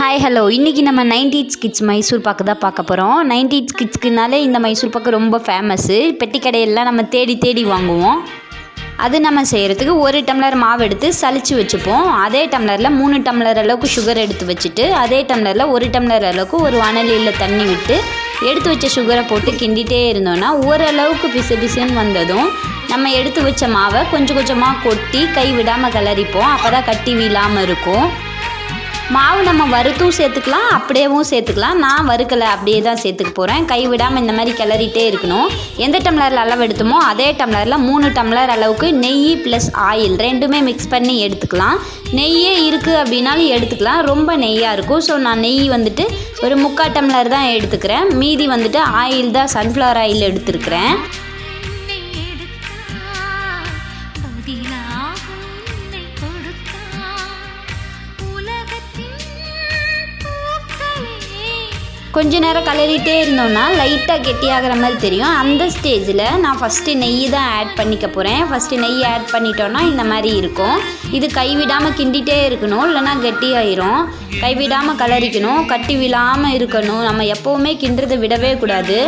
Hi hello இன்றைக்கி நம்ம nineties kids Mysore pak தான் பார்க்க போகிறோம் நைன்டீஸ் கிட்ஸ்க்குனாலே இந்த மைசூர் பாக்கு ரொம்ப ஃபேமஸ்ஸு பெட்டி கடையெல்லாம் நம்ம தேடி தேடி வாங்குவோம். அது நம்ம செய்கிறதுக்கு ஒரு டம்ளர் மாவு எடுத்து சளிச்சு வச்சுப்போம். அதே டம்ளரில் மூணு டம்ளர் அளவுக்கு சுகர் எடுத்து வச்சுட்டு அதே டம்ளரில் ஒரு டம்ளர் அளவுக்கு ஒரு வானலியில் தண்ணி விட்டு எடுத்து வச்ச சுகரை போட்டு கிண்டிகிட்டே இருந்தோன்னா ஓரளவுக்கு பிசு பிசுன்னு வந்ததும் நம்ம எடுத்து வச்ச மாவை கொஞ்சம் கொஞ்சமாக கொட்டி கை விடாமல் கிளறிப்போம் அப்போ தான் கட்டி விழாமல் இருக்கும். மாவு நம்ம வறுத்தும் சேர்த்துக்கலாம் அப்படியேவும் சேர்த்துக்கலாம். நான் வறுக்கலை அப்படியே தான் சேர்த்துக்க போகிறேன் கை விடாமல் இந்த மாதிரி கிளறிட்டே இருக்கணும். எந்த டம்ளரில் அளவு எடுத்தோமோ அதே டம்ளரில் மூணு டம்ளர் அளவுக்கு நெய் ப்ளஸ் ஆயில் ரெண்டுமே மிக்ஸ் பண்ணி எடுத்துக்கலாம். நெய்யே இருக்குது அப்படின்னாலும் எடுத்துக்கலாம். ரொம்ப நெய்யாக இருக்கும். ஸோ நான் நெய் வந்துட்டு ஒரு முக்கால் டம்ளர் தான் எடுத்துக்கிறேன். மீதி வந்துட்டு ஆயில் தான் சன்ஃப்ளவர் ஆயில் எடுத்துருக்கிறேன். கொஞ்ச நேரம் கலரிட்டே இருந்தோம்னா லைட்டாக கெட்டியாகிற மாதிரி தெரியும். அந்த ஸ்டேஜில் நான் ஃபஸ்ட்டு நெய் தான் ஆட் பண்ணிக்க போகிறேன் ஃபஸ்ட்டு நெய் ஆட் பண்ணிட்டோன்னா இந்த மாதிரி இருக்கும். இது கைவிடாமல் கிண்டிகிட்டே இருக்கணும் இல்லைன்னா கெட்டியாயிரும். கைவிடாமல் கலரிக்கணும் கட்டி விழாமல் இருக்கணும். நம்ம எப்போவுமே கிண்டுறதை விடவே கூடாது.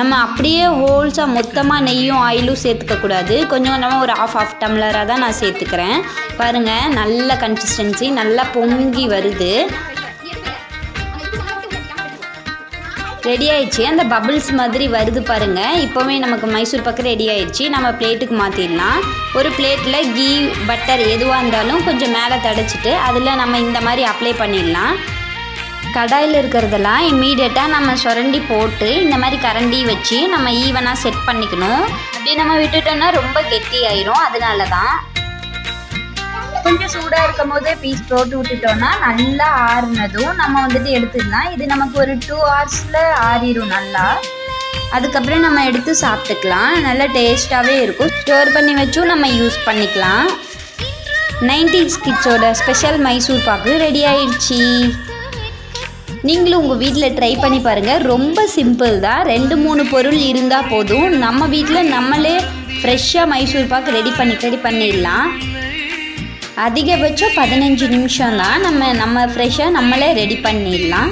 நம்ம அப்படியே ஹோல்ஸாக மொத்தமாக நெய்யும் ஆயிலும் சேர்த்துக்க கூடாது. கொஞ்சம் கொஞ்சமாக ஒரு ஆஃப் ஆஃப் டம்ளராக தான் நான் சேர்த்துக்கிறேன். பாருங்கள் நல்ல கன்சிஸ்டன்சி நல்லா பொங்கி வருது. ரெடி ஆயிடுச்சு அந்த பபிள்ஸ் மாதிரி வருது பாருங்க. இப்போவே நமக்கு மைசூர் பாக்கு ரெடி ஆயிடுச்சு நம்ம பிளேட்டுக்கு மாற்றிடலாம் ஒரு பிளேட்டில் கீ பட்டர் எதுவாக இருந்தாலும் கொஞ்சம் மேலே தடைச்சிட்டு அதில் நம்ம இந்த மாதிரி அப்ளை பண்ணிடலாம். கடாயில் இருக்கிறதெல்லாம் இம்மீடியட்டாக நம்ம சுரண்டி போட்டு இந்த மாதிரி கரண்டி வச்சு நம்ம ஈவனாக செட் பண்ணிக்கணும். அப்படி நம்ம விட்டுட்டோம்னா ரொம்ப கெட்டி ஆயிரும் அதனால தான் கொஞ்சம் சூடாக இருக்கும் போதே பீஸ் போட்டு விட்டுட்டோம்னா நல்லா ஆறுனதும் நம்ம வந்துட்டு எடுத்துக்கலாம் இது நமக்கு ஒரு டூ ஹவர்ஸில் ஆறிடும் நல்லா. அதுக்கப்புறம் நம்ம எடுத்து சாப்பிட்டுக்கலாம். நல்லா டேஸ்ட்டாகவே இருக்கும். ஸ்டோர் பண்ணி வச்சும் நம்ம யூஸ் பண்ணிக்கலாம். Nineteens கிட்ஸோட special Mysore pak ready ஆயிடுச்சு. நீங்களும் உங்கள் வீட்டில் ட்ரை பண்ணி பாருங்கள் ரொம்ப சிம்பிள் தான். ரெண்டு மூணு பொருள் இருந்தால் போதும். நம்ம வீட்டில் நம்மளே ஃப்ரெஷ்ஷாக மைசூர் பாக்கு ரெடி பண்ணி ரெடி பண்ணிடலாம். அதிகபட்சம் பதினஞ்சு நிமிஷம் தான் நம்ம நம்ம ஃப்ரெஷ்ஷாக நம்மளே ரெடி பண்ணிடலாம்.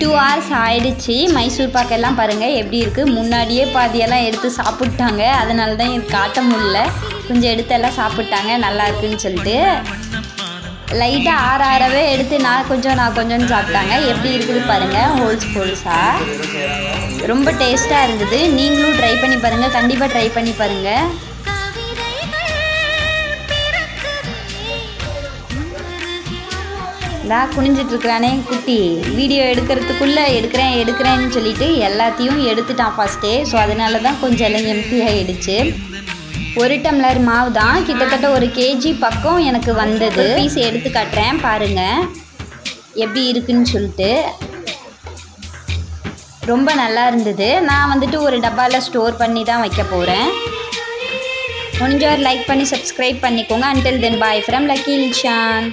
டூ ஹவர்ஸ் ஆயிடுச்சு. மைசூர் பாக்கெல்லாம் பாருங்கள் எப்படி இருக்குது முன்னாடியே பாதியெல்லாம் எடுத்து சாப்பிட்டாங்க. அதனால தான் இது காட்ட முடியல. கொஞ்சம் எடுத்து எல்லாம் சாப்பிட்டாங்க. நல்லா இருக்குன்னு சொல்லிட்டு. லைட்டாக ஆற ஆறவே எடுத்து நான் கொஞ்சம் நான் கொஞ்சம்னு சாப்பிட்டாங்க. எப்படி இருக்குது பாருங்கள் ஹோல்ஸ் ஹோல்ஸாக ரொம்ப டேஸ்ட்டாக இருந்தது. நீங்களும் ட்ரை பண்ணி பாருங்கள் கண்டிப்பாக ட்ரை பண்ணி பாருங்கள் நான் குனிஞ்சிட்டு இருக்கிறானே குட்டி. வீடியோ எடுக்கிறதுக்குள்ளே எடுக்கிறேன் எடுக்கிறேன்னு சொல்லிட்டு எல்லாத்தையும் எடுத்துட்டான் ஃபஸ்ட்டே ஸோ அதனால தான் கொஞ்சம் எல்லாம் எம்டி ஆகிடுச்சு ஒரு டம்ளர் மாவு தான். கிட்டத்தட்ட ஒரு கேஜி பக்கம் எனக்கு வந்தது. பீஸ் எடுத்து காட்டுறேன் பாருங்கள் எப்படி இருக்குன்னு சொல்லிட்டு. ரொம்ப நல்லா இருந்தது. நான் வந்துட்டு ஒரு டப்பாவில் ஸ்டோர் பண்ணி தான் வைக்க போகிறேன் முடிஞ்சவர் லைக் பண்ணி சப்ஸ்கிரைப் பண்ணிக்கோங்க. Until then bye from Lucky Ilshan